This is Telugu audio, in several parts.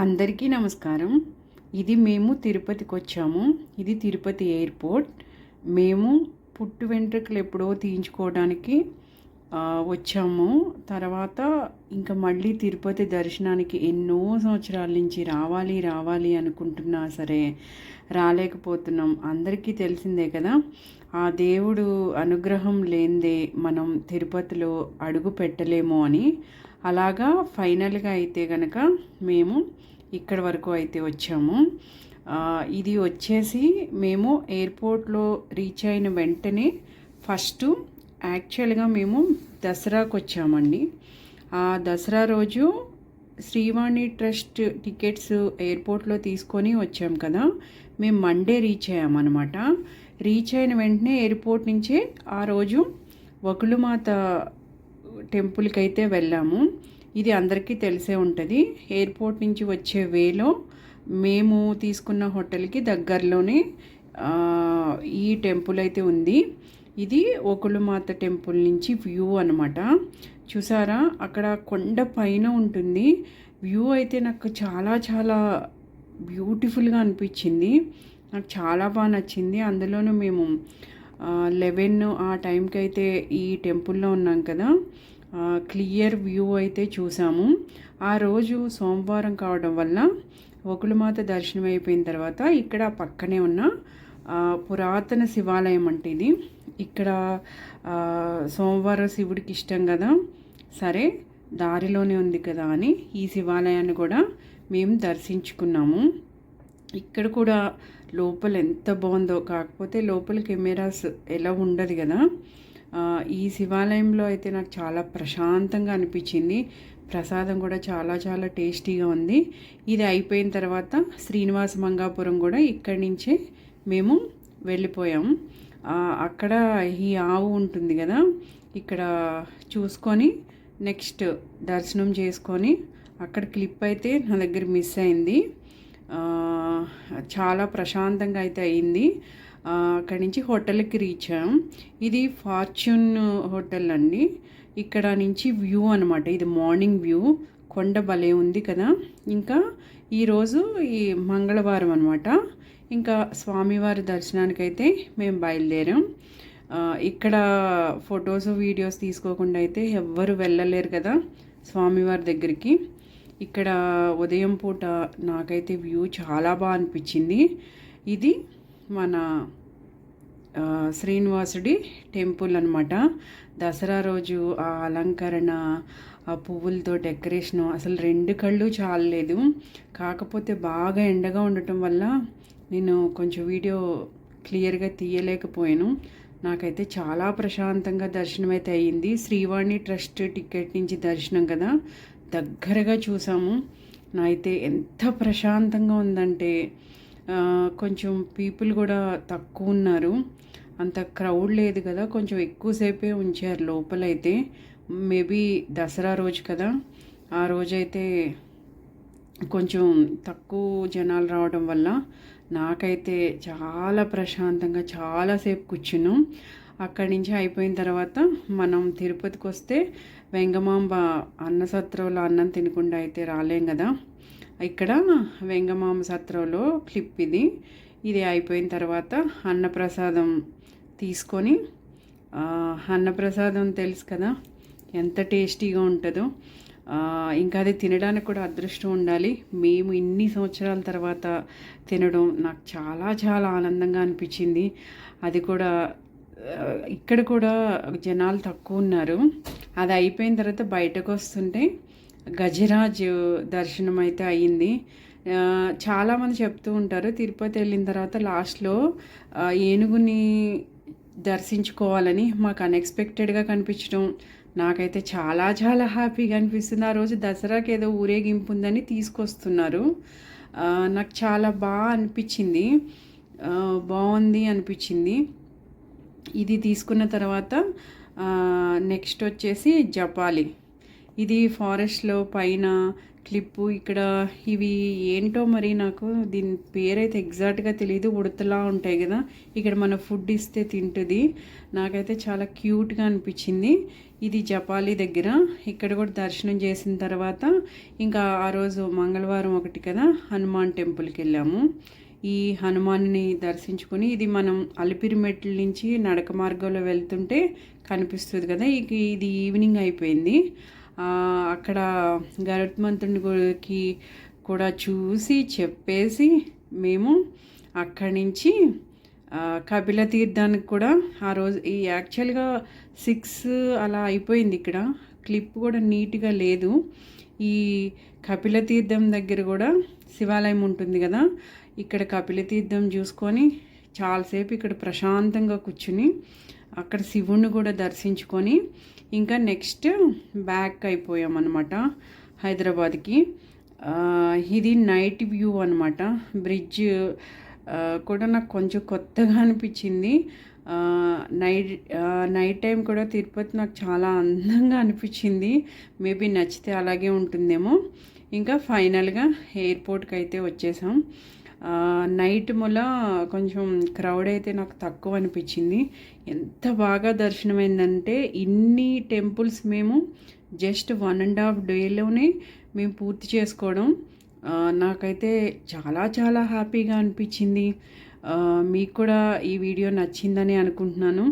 అందరికీ నమస్కారం. ఇది మేము తిరుపతికి వచ్చాము ఇది తిరుపతి ఎయిర్పోర్ట్. మేము పుట్టు వెంట్రుకలు ఎప్పుడో తీయించుకోవడానికి వచ్చాము. తర్వాత ఇంకా మళ్ళీ తిరుపతి దర్శనానికి ఎన్నో సంవత్సరాల నుంచి రావాలి రావాలి అనుకుంటున్నా సరే రాలేకపోతున్నాం. అందరికీ తెలిసిందే కదా ఆ దేవుడు అనుగ్రహం లేనిదే మనం తిరుపతిలో అడుగు పెట్టలేము అని. అలాగా ఫైనల్గా అయితే గనక మేము ఇక్కడ వరకు అయితే వచ్చాము. ఇది వచ్చేసి మేము ఎయిర్పోర్ట్లో రీచ్ అయిన వెంటనే ఫస్ట్ యాక్చువల్గా మేము దసరాకు వచ్చామండి. ఆ దసరా రోజు శ్రీవాణి ట్రస్ట్ టికెట్స్ ఎయిర్పోర్ట్లో తీసుకొని వచ్చాం కదా. మేము మండే రీచ్ అయ్యామన్నమాట. రీచ్ అయిన వెంటనే ఎయిర్పోర్ట్ నుంచే ఆ రోజు వకులుమాత టెంపుల్కి అయితే వెళ్ళాము. ఇది అందరికీ తెలిసే ఉంటుంది. ఎయిర్పోర్ట్ నుంచి వచ్చే వేలో మేము తీసుకున్న హోటల్కి దగ్గరలోనే ఈ టెంపుల్ అయితే ఉంది. ఇది ఒకలుమాత టెంపుల్ నుంచి వ్యూ అనమాట చూసారా? అక్కడ కొండ పైన ఉంటుంది. వ్యూ అయితే నాకు చాలా చాలా బ్యూటిఫుల్గా అనిపించింది. నాకు చాలా బాగా నచ్చింది. అందులోనూ మేము లెవెన్ ఆ టైంకి అయితే ఈ టెంపుల్లో ఉన్నాం కదా. క్లియర్ వ్యూ అయితే చూసాము. ఆ రోజు సోమవారం కావడం వల్ల ఒకలుమాత దర్శనం అయిపోయిన తర్వాత ఇక్కడ పక్కనే ఉన్న పురాతన శివాలయం అంటే ఇది. ఇక్కడ సోమవారం శివుడికి ఇష్టం కదా. సరే దారిలోనే ఉంది కదా అని ఈ శివాలయాన్ని కూడా మేము దర్శించుకున్నాము. ఇక్కడ కూడా లోపల ఎంత బాగుందో. కాకపోతే లోపల కెమెరాస్ ఎలా ఉండదు కదా. ఈ శివాలయంలో అయితే నాకు చాలా ప్రశాంతంగా అనిపించింది. ప్రసాదం కూడా చాలా చాలా టేస్టీగా ఉంది. ఇది అయిపోయిన తర్వాత శ్రీనివాస మంగాపురం కూడా ఇక్కడి నుంచే మేము వెళ్ళిపోయాం. అక్కడ ఈ ఆవు ఉంటుంది కదా. ఇక్కడ చూసుకొని నెక్స్ట్ దర్శనం చేసుకొని అక్కడ క్లిప్ అయితే నా దగ్గర మిస్ అయింది. చాలా ప్రశాంతంగా అయితే అయింది. అక్కడి నుంచి హోటల్కి రీచ్. అయ్యాం ఇది ఫార్చ్యూన్ హోటల్ అండి. ఇక్కడ నుంచి వ్యూ అనమాట ఇది మార్నింగ్ వ్యూ. కొండ భలే ఉంది కదా. ఇంకా ఈరోజు ఈ మంగళవారం అనమాట ఇంకా స్వామివారి దర్శనానికైతే మేము బయలుదేరాం. ఇక్కడ ఫొటోస్ వీడియోస్ తీసుకోకుండా అయితే ఎవ్వరు వెళ్ళలేరు కదా స్వామివారి దగ్గరికి. ఇక్కడ ఉదయం పూట నాకైతే వ్యూ చాలా బాగా అనిపించింది. ఇది మన శ్రీనివాసుడి టెంపుల్ అనమాట దసరా రోజు ఆ అలంకరణ ఆ పువ్వులతో డెకరేషను అసలు రెండు కళ్ళు చాలలేదు. కాకపోతే బాగా ఎండగా ఉండటం వల్ల నేను కొంచెం వీడియో క్లియర్గా తీయలేకపోయాను. నాకైతే చాలా ప్రశాంతంగా దర్శనం అయితే అయ్యింది శ్రీవాణి ట్రస్ట్ టికెట్ నుంచి దర్శనం కదా. దగ్గరగా చూసాము. నా అయితే ఎంత ప్రశాంతంగా ఉందంటే కొంచెం పీపుల్ కూడా తక్కువ ఉన్నారు. అంత క్రౌడ్ లేదు కదా కొంచెం ఎక్కువసేపే ఉంచారు లోపలైతే. మేబీ దసరా రోజు కదా. ఆ రోజైతే కొంచెం తక్కువ జనాలు రావడం వల్ల నాకైతే చాలా ప్రశాంతంగా చాలాసేపు కూర్చున్నాం. అక్కడి నుంచి అయిపోయిన తర్వాత మనం తిరుపతికి వస్తే వెంగమాంబ అన్న సత్రంలో అన్నం తినకుండా అయితే రాలేం కదా. ఇక్కడ వెంగమాంబ సత్రంలో క్లిప్ ఇది. ఇది అయిపోయిన తర్వాత అన్నప్రసాదం తీసుకొని అన్నప్రసాదం తెలుసు కదా ఎంత టేస్టీగా ఉంటుందో. ఇంకా అది తినడానికి కూడా అదృష్టం ఉండాలి. మేము ఇన్ని సంవత్సరాల తర్వాత తినడం నాకు చాలా చాలా ఆనందంగా అనిపించింది. అది కూడా ఇక్కడ కూడా జనాలు తక్కువ ఉన్నారు. అది అయిపోయిన తర్వాత బయటకు వస్తుంటే గజరాజ్ దర్శనం అయితే అయ్యింది చాలామంది చెప్తూ ఉంటారు తిరుపతి వెళ్ళిన తర్వాత లాస్ట్లో ఏనుగుని దర్శించుకోవాలని మాకు అన్ఎక్స్పెక్టెడ్గా కనిపించడం. నాకైతే చాలా చాలా హ్యాపీగా అనిపిస్తుంది. ఆ రోజు దసరాకి ఏదో ఊరేగింపు ఉందని తీసుకొస్తున్నారు. నాకు చాలా బాగా అనిపించింది. బాగుంది అనిపించింది. ఇది తీసుకున్న తర్వాత నెక్స్ట్ వచ్చేసి జపాలి. ఇది ఫారెస్ట్లో పైన క్లిప్పు. ఇక్కడ ఇవి ఏంటో మరి నాకు దీని పేరైతే ఎగ్జాక్ట్గా తెలియదు ఉడతలా ఉంటాయి కదా. ఇక్కడ మన ఫుడ్ ఇస్తే తింటుంది. నాకైతే చాలా క్యూట్గా అనిపించింది. ఇది జపాలి దగ్గర. ఇక్కడ కూడా దర్శనం చేసిన తర్వాత ఇంకా ఆ రోజు మంగళవారం ఒకటి కదా హనుమాన్ టెంపుల్కి వెళ్ళాము. ఈ హనుమాన్ని దర్శించుకొని ఇది మనం అలిపిరిమెట్ల నుంచి నడక మార్గంలో వెళ్తుంటే కనిపిస్తుంది కదా. ఇక ఇది ఈవినింగ్ అయిపోయింది. అక్కడ గరుత్మంతుని గుడికి కూడా చూసి చెప్పేసి మేము అక్కడి నుంచి కపిల తీర్థానికి కూడా ఆ రోజు ఈ యాక్చువల్గా సిక్స్ అలా అయిపోయింది ఇక్కడ. క్లిప్ కూడా నీట్గా లేదు. ఈ కపిల తీర్థం దగ్గర కూడా శివాలయం ఉంటుంది కదా. ఇక్కడ కపిలతీర్థం చూసుకొని చాలాసేపు ఇక్కడ ప్రశాంతంగా కూర్చుని అక్కడ శివుణ్ణి కూడా దర్శించుకొని ఇంకా నెక్స్ట్ బ్యాక్ అయిపోయామన్నమాట హైదరాబాద్కి. ఇది నైట్ వ్యూ అనమాట బ్రిడ్జ్ కూడా నాకు కొంచెం కొత్తగా అనిపించింది. నైట్ నైట్ టైం కూడా తిరుపతి నాకు చాలా అందంగా అనిపించింది. మేబీ నచ్చితే అలాగే ఉంటుందేమో. ఇంకా ఫైనల్గా ఎయిర్పోర్ట్కి అయితే వచ్చేసాం. నైట్ మూల కొంచెం క్రౌడ్ అయితే నాకు తక్కువ అనిపించింది. ఎంత బాగా దర్శనమైందంటే ఇన్ని టెంపుల్స్ మేము జస్ట్ వన్ అండ్ హాఫ్ డేలోనే మేము పూర్తి చేసుకోవడం. నాకైతే చాలా చాలా హ్యాపీగా అనిపించింది. మీకు కూడా ఈ వీడియో నచ్చిందని అనుకుంటున్నాను.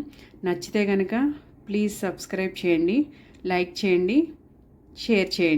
నచ్చితే కనుక ప్లీజ్ సబ్స్క్రైబ్ చేయండి లైక్ చేయండి షేర్ చేయండి.